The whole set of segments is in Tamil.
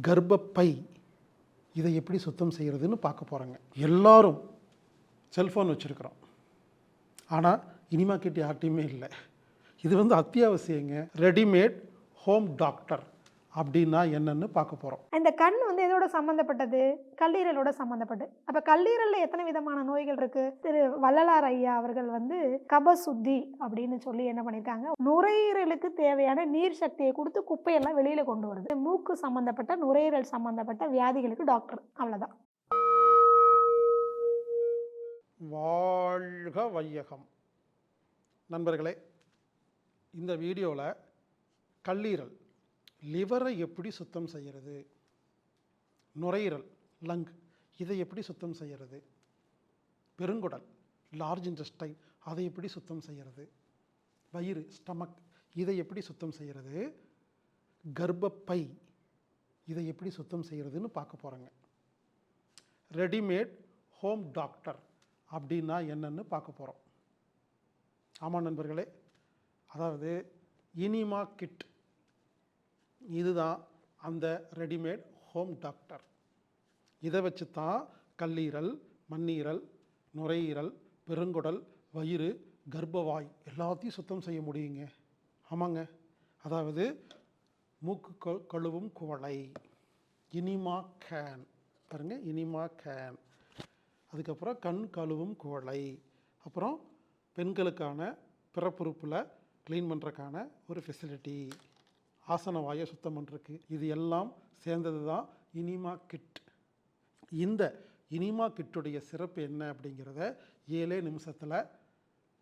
கர்ப்பப்பை இதை எப்படி சுத்தம் செய்கிறதுன்னு பார்க்க போகிறோங்க எல்லோரும் செல்ஃபோன் வச்சுருக்குறோம். ஆனால் இனிமா கிட்ட யார்ட்டையுமே இல்லை. இது வந்து அத்தியாவசியங்க. ரெடிமேட் ஹோம் டாக்டர் அப்படின்னா என்னன்னு பார்க்க போகிறோம் இந்த கண் வந்து எதோட சம்மந்தப்பட்டது கல்லீரலோட சம்மந்தப்பட்டது அப்போ கல்லீரலில் எத்தனை விதமான நோய்கள் இருக்கு? திரு வள்ளலார் ஐயா அவர்கள் வந்து கபசுத்தி அப்படின்னு சொல்லி என்ன பண்ணியிருக்காங்க நுரையீரலுக்கு தேவையான நீர் சக்தியை கொடுத்து குப்பையெல்லாம் வெளியில் கொண்டு வருது. மூக்கு சம்மந்தப்பட்ட நுரையீரல் சம்மந்தப்பட்ட வியாதிகளுக்கு டாக்டர். அவ்வளோதான் வாழ்க வையகம். நண்பர்களே இந்த வீடியோவில் கல்லீரல் லிவரை எப்படி சுத்தம் செய்கிறது நுரையீரல் லங் இதை எப்படி சுத்தம் செய்கிறது பெருங்குடல் லார்ஜ் இன்டெஸ்டைன் அதை எப்படி சுத்தம் செய்கிறது வயிறு ஸ்டமக் இதை எப்படி சுத்தம் செய்கிறது கர்ப்பப்பை இதை எப்படி சுத்தம் செய்கிறதுன்னு பார்க்க போகிறோங்க ரெடிமேட் ஹோம் டாக்டர் அப்படின்னா என்னன்னு பார்க்க போகிறோம் ஆமாம் நண்பர்களே அதாவது இனிமா கிட் இதுதான் அந்த ரெடிமேட் ஹோம் டாக்டர். இதை வச்சு தான் கல்லீரல் மண்ணீரல் நுரையீரல் பெருங்குடல் வயிறு கர்ப்பவாய் எல்லாத்தையும் சுத்தம் செய்ய முடியுங்க. ஆமாங்க. அதாவது மூக்கு கொ- கழுவும் குவளை இனிமா கேன். பாருங்க இனிமா கேன். அதுக்கப்புறம் கண் கழுவும் குவளை அப்புறம் பெண்களுக்கான பிறப்புறுப்பில் க்ளீன் பண்ணுறக்கான ஒரு ஃபெசிலிட்டி ஆசன வாயை சுத்தம் பண்ணுறதுக்கு இது எல்லாம் சேர்ந்தது தான் இனிமா கிட். இந்த இனிமா கிட்டுடைய சிறப்பு என்ன அப்படிங்கிறத ஏழே நிமிஷத்தில்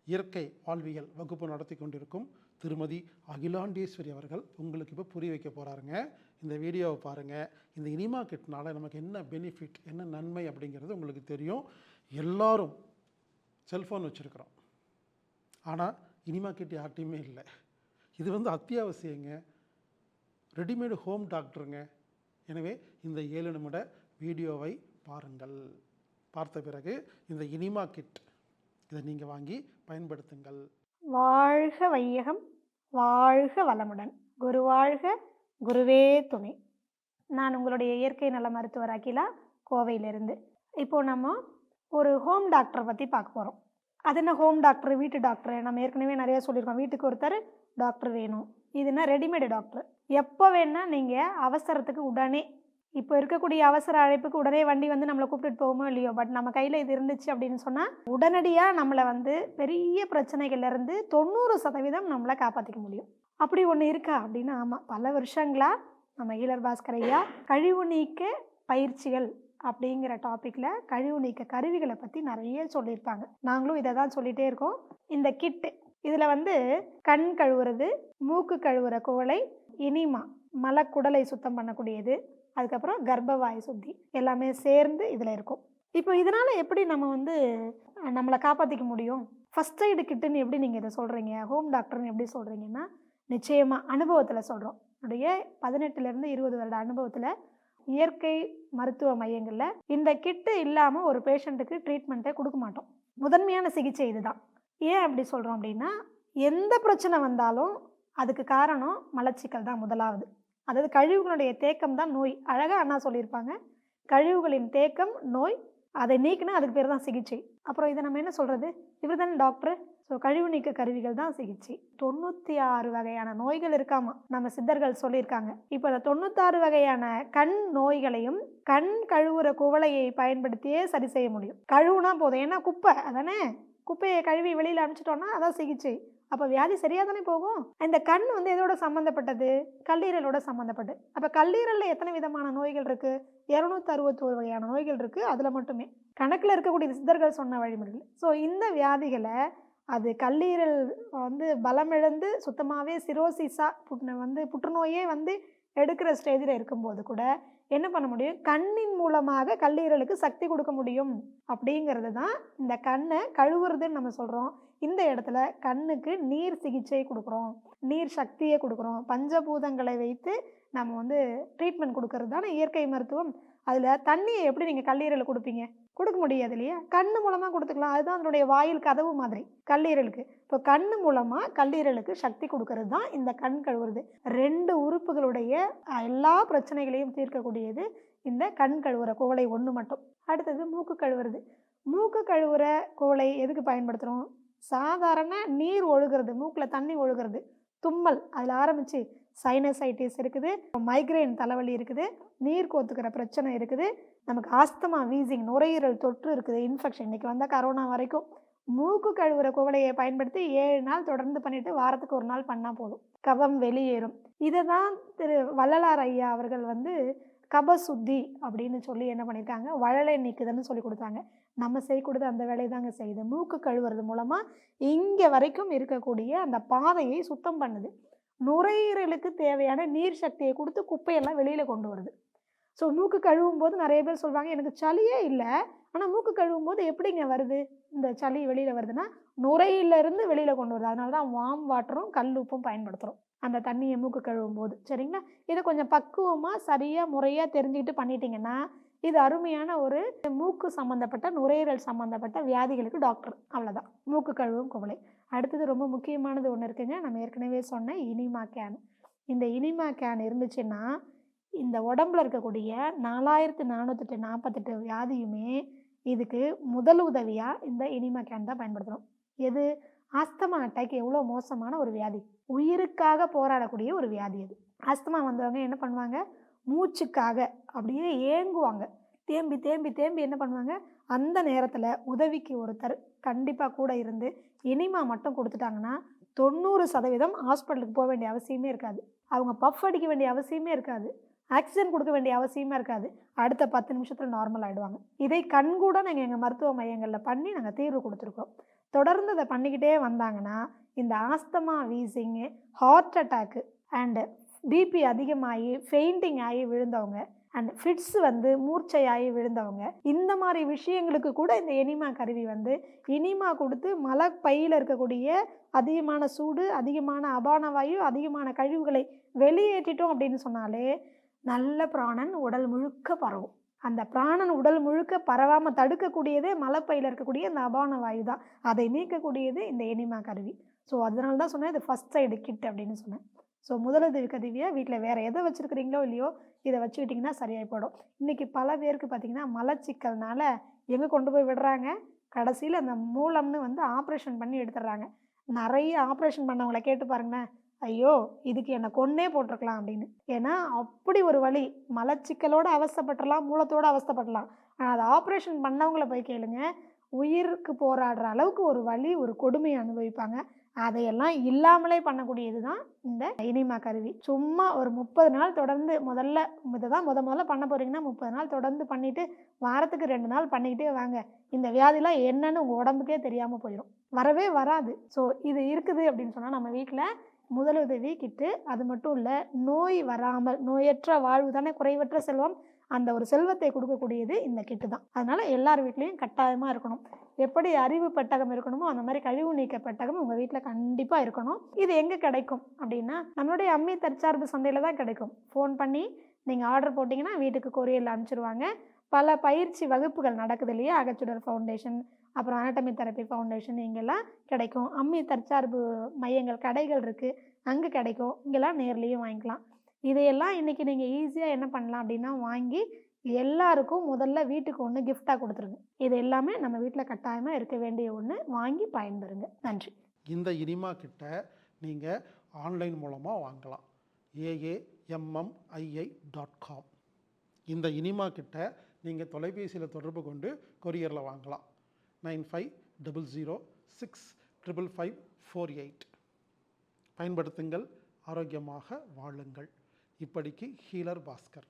இயற்கை வாழ்வியல் வகுப்பு நடத்தி கொண்டிருக்கும் திருமதி அகிலாண்டேஸ்வரி அவர்கள் உங்களுக்கு இப்போ புரிய வைக்க போகிறாருங்க இந்த வீடியோவை பாருங்கள் இந்த இனிமா கிட்னால் நமக்கு என்ன பெனிஃபிட் என்ன நன்மை அப்படிங்கிறது உங்களுக்கு தெரியும். எல்லாரும் செல்ஃபோன் வச்சுருக்குறோம். ஆனால் இனிமா கிட் யார்ட்டையுமே இல்லை. இது வந்து அத்தியாவசியங்க. Readymade home டாக்டருங்க. எனவே இந்த ஏழு நிமிட வீடியோவை பாருங்கள். பார்த்த பிறகு இந்த இனிமா கிட் இதை நீங்கள் வாங்கி பயன்படுத்துங்கள். வாழ்க வையகம் வாழ்க வளமுடன். குரு வாழ்க குருவே துணை. நான் உங்களுடைய இயற்கை நல மருத்துவர் அகிலா கோவையிலிருந்து. இப்போது நம்ம ஒரு ஹோம் டாக்டரை பற்றி பார்க்க போகிறோம் அது என்ன ஹோம் டாக்டர் வீட்டு டாக்டர்? நம்ம ஏற்கனவே நிறைய சொல்லியிருக்கோம். வீட்டுக்கு ஒருத்தர் டாக்டர் வேணும். இதுனா ரெடிமேடு டாக்டர்? எப்போ வேணால் நீங்கள் அவசரத்துக்கு உடனே இப்போ இருக்கக்கூடிய அவசர அழைப்புக்கு உடனே வண்டி வந்து நம்மளை கூப்பிட்டுட்டு போகுமோ இல்லையோ? பட் நம்ம கையில் இது இருந்துச்சு அப்படின்னு சொன்னால் உடனடியாக நம்மளை வந்து பெரிய பிரச்சனைகள்லேருந்து தொண்ணூறு சதவீதம் நம்மளை காப்பாற்றிக்க முடியும். அப்படி ஒன்று இருக்கா? அப்படின்னா ஆமாம் பல வருஷங்களாக நம்ம ஈழர் பாஸ்கர் ஐயா கழிவு நீக்க பயிற்சிகள் அப்படிங்கிற டாப்பிக்கில் கழிவு நீக்க கருவிகளை பற்றி நிறைய சொல்லியிருப்பாங்க. நாங்களும் இதை தான் சொல்லிகிட்டே இருக்கோம். இந்த கிட்டு இதில் வந்து கண் கழுவுறது மூக்கு கழுவுற குவளை இனிமா மலக்குடலை சுத்தம் பண்ணக்கூடியது அதுக்கப்புறம் கர்ப்பவாய் சுத்தி எல்லாமே சேர்ந்து இதில் இருக்கும். இப்போ இதனால் எப்படி நம்ம வந்து நம்மளை காப்பாற்றிக்க முடியும்? ஃபஸ்ட் எய்டு கிட்டுன்னு எப்படி நீங்கள் இதை சொல்கிறீங்க ஹோம் டாக்டர்னு எப்படி சொல்கிறீங்கன்னா நிச்சயமாக அனுபவத்தில் சொல்கிறோம் என்னுடைய பதினெட்டுலேருந்து இருபது வருட அனுபவத்தில் இயற்கை மருத்துவ மையங்களில் இந்த கிட்டு இல்லாமல் ஒரு பேஷண்ட்டுக்கு ட்ரீட்மெண்ட்டை கொடுக்க மாட்டோம். முதன்மையான சிகிச்சை இதுதான். ஏன் அப்படி சொல்கிறோம் அப்படின்னா எந்த பிரச்சனை வந்தாலும் அதுக்கு காரணம் மலச்சிக்கல் தான் முதலாவது. அதாவது கழிவுகளுடைய தேக்கம் தான் நோய். அழகாக அண்ணா சொல்லியிருப்பாங்க. கழிவுகளின் தேக்கம் நோய் அதை நீக்கினா அதுக்கு பேர் தான் சிகிச்சை. அப்புறம் இதை நம்ம என்ன சொல்கிறது இவர் தானே டாக்டர்? ஸோ கழிவு நீக்க கருவிகள் தான் சிகிச்சை. தொண்ணூற்றி ஆறு வகையான நோய்கள் இருக்காமா? நம்ம சித்தர்கள் சொல்லியிருக்காங்க. இப்போ அந்த தொண்ணூத்தாறு வகையான கண் நோய்களையும் கண் கழுவுற குவளையை பயன்படுத்தியே சரி செய்ய முடியும். கழுவுனா போதும். ஏன்னா குப்பை. அதானே? குப்பையை கழுவி வெளியில் அனுப்பிச்சிட்டோன்னா அதான் சிகிச்சை. அப்போ வியாதி சரியாக தானே போகும்? இந்த கண் வந்து எதோட சம்மந்தப்பட்டது கல்லீரலோட சம்மந்தப்பட்டது அப்போ கல்லீரலில் எத்தனை விதமான நோய்கள் இருக்குது இரநூத்தி அறுபத்தோரு வகையான நோய்கள் இருக்குது அதில் மட்டுமே. கணக்கில் இருக்கக்கூடிய சித்தர்கள் சொன்ன வழிமுறைகள். ஸோ இந்த வியாதிகளை அது கல்லீரல் வந்து பலமிழந்து சுத்தமாகவே சிரோசிஸாக புற்று வந்து புற்றுநோயே வந்து எடுக்கிற ஸ்டேஜில் இருக்கும்போது கூட என்ன பண்ண முடியும்? கண்ணின் மூலமாக கல்லீரலுக்கு சக்தி கொடுக்க முடியும். அப்படிங்கிறது தான் இந்த கண்ணை கழுவுறதுன்னு நம்ம சொல்கிறோம் இந்த இடத்துல கண்ணுக்கு நீர் சிகிச்சை கொடுக்குறோம். நீர் சக்தியை கொடுக்குறோம். பஞ்சபூதங்களை வைத்து நம்ம வந்து ட்ரீட்மெண்ட் கொடுக்கறது தானே இயற்கை மருத்துவம். அதில் தண்ணியை எப்படி நீங்கள் கல்லீரல் கொடுப்பீங்க? கொடுக்க முடியாது இல்லையா? கண்ணு மூலமாக கொடுத்துக்கலாம். அதுதான் அதனுடைய வாயில் கதவு மாதிரி. கல்லீரலுக்கு. இப்போ கண்ணு மூலமாக கல்லீரலுக்கு சக்தி கொடுக்கறது தான் இந்த கண் கழுவுறது. ரெண்டு உறுப்புகளுடைய எல்லா பிரச்சனைகளையும் தீர்க்கக்கூடியது இந்த கண் கழுவுற குவளை ஒன்று மட்டும். அடுத்தது மூக்கு கழுவுறது. மூக்கு கழுவுற குவளை எதுக்கு பயன்படுத்துகிறோம் சாதாரண நீர் ஒழுகிறது மூக்கில் தண்ணி ஒழுகிறது தும்மல். அதில் ஆரம்பித்து சைனசைட்டிஸ் இருக்குது மைக்ரேன் தலைவலி இருக்குது நீர் கோத்துக்கிற பிரச்சனை இருக்குது நமக்கு ஆஸ்தமா வீசிங் நுரையீரல் தொற்று இருக்குது இன்ஃபெக்ஷன் இன்றைக்கி வந்தால் கரோனா வரைக்கும் மூக்கு கழுவுற குவளையை பயன்படுத்தி ஏழு நாள் தொடர்ந்து பண்ணிவிட்டு வாரத்துக்கு ஒரு நாள் பண்ணால் போதும். கபம் வெளியேறும். இதை தான் திரு வள்ளலார் ஐயா அவர்கள் வந்து கபசுத்தி அப்படின்னு சொல்லி என்ன பண்ணியிருக்காங்க வழலை நீக்குதுன்னு சொல்லி கொடுத்தாங்க. நம்ம செய்யக்கூடாது அந்த வேலையை தாங்க செய்யுது. மூக்கு கழுவுறது மூலமாக இங்கே வரைக்கும் இருக்கக்கூடிய அந்த பாதையை சுத்தம் பண்ணுது. நுரையீரலுக்கு தேவையான நீர் சக்தியை கொடுத்து குப்பையெல்லாம் வெளியில் கொண்டு வருது. ஸோ மூக்கு கழுவும் போது நிறைய பேர் சொல்லுவாங்க எனக்கு சளியே இல்லை. ஆனால் மூக்கு கழுவும் போது எப்படிங்க வருது? இந்த சளி வெளியில் வருதுன்னா நுரையிலிருந்து வெளியில் கொண்டு வருது. அதனால தான் வாம் வாட்டரும் கல் உப்பும் பயன்படுத்துகிறோம் அந்த தண்ணியை மூக்கு கழுவும் போது சரிங்களா? இதை கொஞ்சம் பக்குவமாக சரியாக முறையாக தெரிஞ்சுக்கிட்டு பண்ணிட்டீங்கன்னா இது அருமையான ஒரு மூக்கு சம்மந்தப்பட்ட நுரையீரல் சம்மந்தப்பட்ட வியாதிகளுக்கு டாக்டர் அவ்வளோதான் மூக்கு கழுவும் குவளை. அடுத்தது ரொம்ப முக்கியமானது ஒன்று இருக்குங்க. நம்ம ஏற்கனவே சொன்ன இனிமா கேன் இந்த இனிமா கேன் இருந்துச்சுன்னா இந்த உடம்புல இருக்கக்கூடிய நாலாயிரத்து நானூற்றெட்டு நாற்பத்தெட்டு வியாதியுமே இதுக்கு முதல் உதவியாக இந்த இனிமா கேன் தான் பயன்படுத்துகிறோம் எது? ஆஸ்தமா அட்டாக் எவ்வளோ மோசமான ஒரு வியாதி. உயிருக்காக போராடக்கூடிய ஒரு வியாதி அது. ஆஸ்தமா வந்தவங்க என்ன பண்ணுவாங்க? மூச்சுக்காக அப்படியே ஏங்குவாங்க. தேம்பி தேம்பி தேம்பி என்ன பண்ணுவாங்க? அந்த நேரத்தில் உதவிக்கு ஒருத்தர் கண்டிப்பாக கூட இருந்து இனிமா மட்டும் கொடுத்துட்டாங்கன்னா தொண்ணூறு சதவீதம் ஹாஸ்பிட்டலுக்கு போக வேண்டிய அவசியமே இருக்காது. அவங்க பஃப் அடிக்க வேண்டிய அவசியமே இருக்காது. ஆக்சிஜன் கொடுக்க வேண்டிய அவசியமே இருக்காது. அடுத்த பத்து நிமிஷத்தில் நார்மல் ஆகிடுவாங்க இதை கண்கூட நாங்கள் எங்கள் மருத்துவ மையங்களில் பண்ணி நாங்கள் தீர்வு கொடுத்துருக்கோம். தொடர்ந்து அதை பண்ணிக்கிட்டே வந்தாங்கன்னா இந்த asthma wheezing heart attack and BP அதிகமாகி ஃபெயிண்டிங் ஆகி விழுந்தவங்க அண்ட் ஃபிட்ஸ் வந்து மூர்ச்சையாகி விழுந்தவங்க இந்த மாதிரி விஷயங்களுக்கு கூட இந்த எனிமா கருவி வந்து இனிமா கொடுத்து மலை பையில் இருக்கக்கூடிய அதிகமான சூடு அதிகமான அபான வாயு அதிகமான கழிவுகளை வெளியேற்றிட்டோம் அப்படின்னு சொன்னாலே நல்ல பிராணன் உடல் முழுக்க பரவும். அந்த பிராணன் உடல் முழுக்க பரவாமல் தடுக்கக்கூடியதே மலைப்பையில் இருக்கக்கூடிய இந்த அபான வாயு தான். அதை நீக்கக்கூடியது இந்த எனிமா கருவி. ஸோ அதனால தான் சொன்னேன் இது ஃபஸ்ட் சைடு கிட் அப்படின்னு சொன்னேன். ஸோ முதலுதவி கதவியை வீட்டில் வேறு எதை வச்சுருக்கிறீங்களோ இல்லையோ இதை வச்சுக்கிட்டிங்கன்னா சரியாகி போயிடும். இன்றைக்கி பல பேருக்கு பார்த்திங்கன்னா மலச்சிக்கல்னால எங்கே கொண்டு போய் விடுறாங்க? கடைசியில் அந்த மூலம்னு வந்து ஆப்ரேஷன் பண்ணி எடுத்துடுறாங்க. நிறைய ஆப்ரேஷன் பண்ணவங்கள கேட்டு பாருங்களேன். ஐயோ இதுக்கு என்னை கொன்னே போட்டிருக்கலாம் அப்படின்னு. ஏன்னா அப்படி ஒரு வழி மலச்சிக்கலோடு அவஸ்தைப்பட்டுறலாம் மூலத்தோடு அவஸ்தைப்படலாம் ஆனால் அதை ஆப்ரேஷன் பண்ணவங்கள போய் கேளுங்க. உயிருக்கு போராடுற அளவுக்கு ஒரு வழி ஒரு கொடுமையை அனுபவிப்பாங்க. அதையெல்லாம் இல்லாமலே பண்ணக்கூடியது தான் இந்த இனிமா கருவி. சும்மா ஒரு முப்பது நாள் தொடர்ந்து முதல்ல இதை தான் முத முதல்ல பண்ண போகிறீங்கன்னா முப்பது நாள் தொடர்ந்து பண்ணிவிட்டு வாரத்துக்கு ரெண்டு நாள் பண்ணிக்கிட்டே வாங்க. இந்த வியாதிலாம் என்னன்னு உங்கள் உடம்புக்கே தெரியாமல் போயிடும் வரவே வராது. ஸோ இது இருக்குது அப்படின்னு சொன்னால் நம்ம வீட்டில் முதலுதவி கிட்டு அது மட்டும் இல்லை நோய் வராமல் நோயற்ற வாழ்வு தானே குறைவற்ற செல்வம். அந்த ஒரு செல்வத்தை கொடுக்கக்கூடியது இந்த கிட்டு தான். அதனால் எல்லார் வீட்லேயும் கட்டாயமாக இருக்கணும். எப்படி அறிவு பெட்டகம் இருக்கணுமோ அந்த மாதிரி கழிவு நீக்க பெட்டகம் உங்கள் வீட்டில் கண்டிப்பாக இருக்கணும். இது எங்கே கிடைக்கும் அப்படின்னா நம்மளுடைய அம்மி தற்சார்பு சந்தையில் தான் கிடைக்கும். ஃபோன் பண்ணி நீங்கள் ஆர்டர் போட்டிங்கன்னா வீட்டுக்கு கொரியரில் அனுப்பிச்சிருவாங்க. பல பயிற்சி வகுப்புகள் நடக்குது இல்லையா? அகச்சுடர் ஃபவுண்டேஷன் அப்புறம் அனட்டமி தெரப்பி ஃபவுண்டேஷன் இங்கெல்லாம் கிடைக்கும். அம்மி தற்சார்பு மையங்கள் கடைகள் இருக்குது அங்கே கிடைக்கும். இங்கெல்லாம் நேர்லேயும் வாங்கிக்கலாம். இதையெல்லாம் இன்றைக்கி நீங்கள் ஈஸியாக என்ன பண்ணலாம் அப்படின்னா வாங்கி எல்லாருக்கும் முதல்ல வீட்டுக்கு ஒன்று கிஃப்டாக கொடுத்துருங்க. இது எல்லாமே நம்ம வீட்டில் கட்டாயமாக இருக்க வேண்டிய ஒன்று வாங்கி பயன்பெறுங்க. நன்றி. இந்த இனிமா கிட்ட நீங்கள் ஆன்லைன் மூலமாக வாங்கலாம். ஏஏஎம்எம்ஐஐ டாட் காம் இந்த இனிமா கிட்ட நீங்கள் தொலைபேசியில் தொடர்பு கொண்டு கொரியரில் வாங்கலாம். Nine five double zero six triple five four eight. பயன்படுத்துங்கள் ஆரோக்கியமாக வாழுங்கள். इपड़की हीलर भास्कर